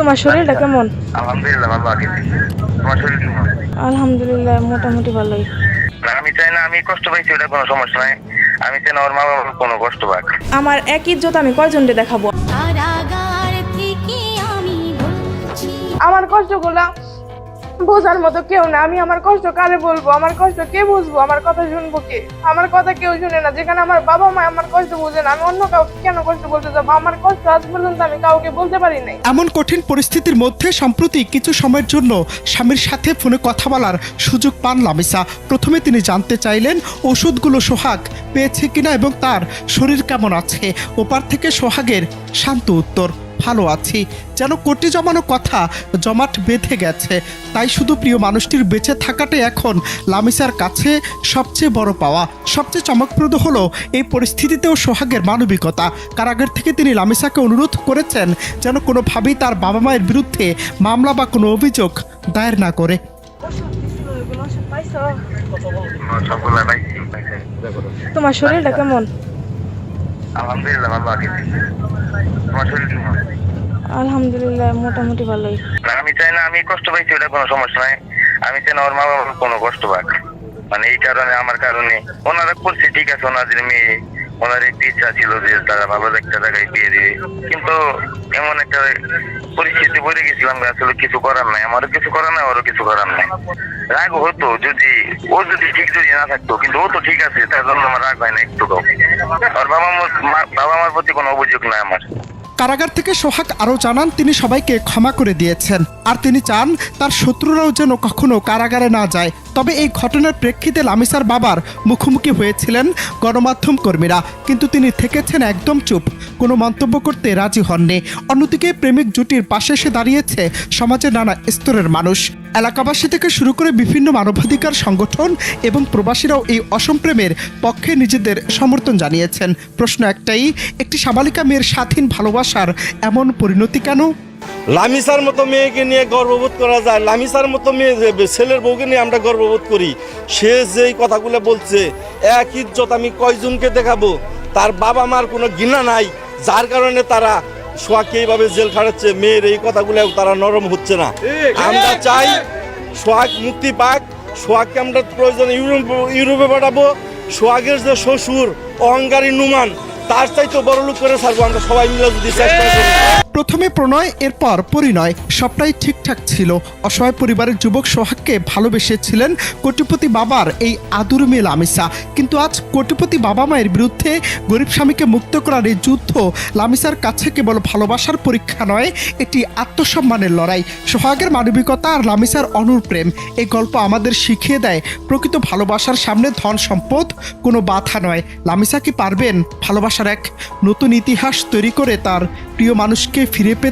তোমার শরীরটা কেমন? আলহামদুলিল্লাহ ভালো আছি। তোমার শরীর কেমন? আলহামদুলিল্লাহ মোটামুটি ভালোই। আমি চাই না আমি কষ্ট পাইছি ওটা কোনো সমস্যা নাই। আমি চাই না ওর মা বাবার কোনো কষ্ট পাক। আমার এক ইজ্জত আমি কয়জনকে দেখাবো? আমার কষ্ট আমি বলছি। আমার কষ্টগুলা বোঝার মতো কেউ না। আমি আমার কষ্ট কারে বলব? আমার কষ্ট কে বুঝব? আমার কথা শুনব কে? আমার কথা কেউ শুনে না। যেখানে আমার বাবা মা আমার কষ্ট বোঝে না। আমি অন্য কাউকে কেন কষ্ট বলতে যাব? আমার কষ্ট আজ পর্যন্ত আমি কাউকে বলতে পারি নাই। এমন কঠিন পরিস্থিতির মধ্যে সম্প্রতি কিছু সময়ের জন্য স্বামীর সাথে ফোনে কথা বলার সুযোগ পান লামিসা। প্রথমে তিনি জানতে চাইলেন, ওষুধগুলো সোহাগ পেয়েছে কিনা এবং তার শরীর কেমন আছে? ওপার থেকে সোহাগের শান্ত উত্তর। ভালো আছি। যেন কোটি জমানো কথা জমাট বেঁধে গেছে। তাই শুধু প্রিয় মানুষটির বেঁচে থাকাটাই এখন লামিসার কাছে সবচেয়ে বড় পাওয়া সবচেয়ে চমকপ্রদ হলো এই পরিস্থিতিতেও সোহাগের মানবিকতা। কারাগার থেকে তিনি লামিসাকে অনুরোধ করেছেন যেন কোনোভাবেই তার বাবা মায়ের বিরুদ্ধে মামলা বা কোনো অভিযোগ দায়ের না করে। তোমার শরীরটা কেমন? আলহামদুলিল্লাহ ভালো আছি। তোমার আলহামদুলিল্লাহ, মোটামুটি ভালোই। আমি চাই না, আমি কষ্ট পাইছি, ওটা কোনো সমস্যা নাই। আমি চাই না, ওর মা বাবার কোনো কষ্ট পাক। মানে এই কারণে, আমার কারণে। ওনারা করছে ঠিক আছে, ওনাদের মেয়ে, ওনার একটি ইচ্ছা ছিল যে তারা ভালো একটা জায়গায় বিয়ে দিবে। কিন্তু এমন একটা পরিস্থিতি পড়ে গেছিলাম আসলে কিছু করার নাই। আমারও কিছু করার নাই, ওরও কিছু করার নাই। রাগ হতো যদি, ও যদি ঠিক যদি না থাকতো, কিন্তু ও তো ঠিক আছে, তার জন্য আমার রাগ হয় না একটু ওর বাবা মার বাবা মার প্রতি কোনো অভিযোগ নাই আমার। কারাগার থেকে সোহাগ আরও জানান, তিনি সবাইকে ক্ষমা করে দিয়েছেন। আর তিনি চান তার শত্রুরাও যেন কখনো কারাগারে না যায়। তবে এই ঘটনার প্রেক্ষিতে লামিসার বাবার মুখোমুখি হয়েছিলেন গণমাধ্যম কর্মীরা। কিন্তু তিনি থেকেছেন একদম চুপ। কোনো মন্তব্য করতে রাজি হননি। অন্যদিকে প্রেমিক জুটির পাশে এসে দাঁড়িয়েছে সমাজের নানা স্তরের মানুষ। এলাকাবাসী থেকে শুরু করে বিভিন্ন মানবাধিকার সংগঠন এবং প্রবাসীরাও এই অসম প্রেমের পক্ষে নিজেদের সমর্থন জানিয়েছেন। প্রশ্ন একটাই, একটি সাবালিকা মেয়ের স্বাধীন ভালোবাসার এমন পরিণতি কেন? লামিসার মতো মেয়েকে নিয়ে গর্ববোধ করা যায়। লামিসার মতো মেয়ে ছেলের বউকে নিয়ে আমরা গর্ববোধ করি, সে যেই কথাগুলো বলছে, এক ইজ্জত আমি কয়জনকে দেখাবো? তার বাবা মার কোনো ঘৃণা নাই, যার কারণে তারা সোয়াকে এইভাবে জেল খাটাচ্ছে মেয়ের এই কথাগুলো তারা নরম হচ্ছে না। আমরা চাই সোহাগ মুক্তি পাক সোহাগকে আমরা প্রয়োজনে ইউরোপ ইউরোপে পাঠাবো। সোয়াগের যে শ্বশুর অহংকারী নুমান তার চাইতে বড় লোক করে ছাড়বো আমরা সবাই মিলে যদি চেষ্টা করি। প্রথমে প্রণয়, এরপর পরিণয়। সবটাই ঠিকঠাক ছিল। অসহায় পরিবারের যুবক সোহাগকে ভালোবেসেছিলেন কোটিপতি বাবার এই আদুর মেয়ে লামিসা। কিন্তু আজ কোটিপতি বাবা মায়ের বিরুদ্ধে গরিব স্বামীকে মুক্ত করার এই যুদ্ধ লামিসার কাছে কেবল ভালোবাসার পরীক্ষা নয়, এটি আত্মসম্মানের লড়াই। সোহাগের মানবিকতা আর লামিসার অনুর প্রেম, এই গল্প আমাদের শিখিয়ে দেয়, প্রকৃত ভালোবাসার সামনে ধন সম্পদ কোনো বাধা নয়। লামিসা কি পারবেন ভালোবাসার এক নতুন ইতিহাস তৈরি করে তার প্রিয় মানুষকে ফিরে পেতে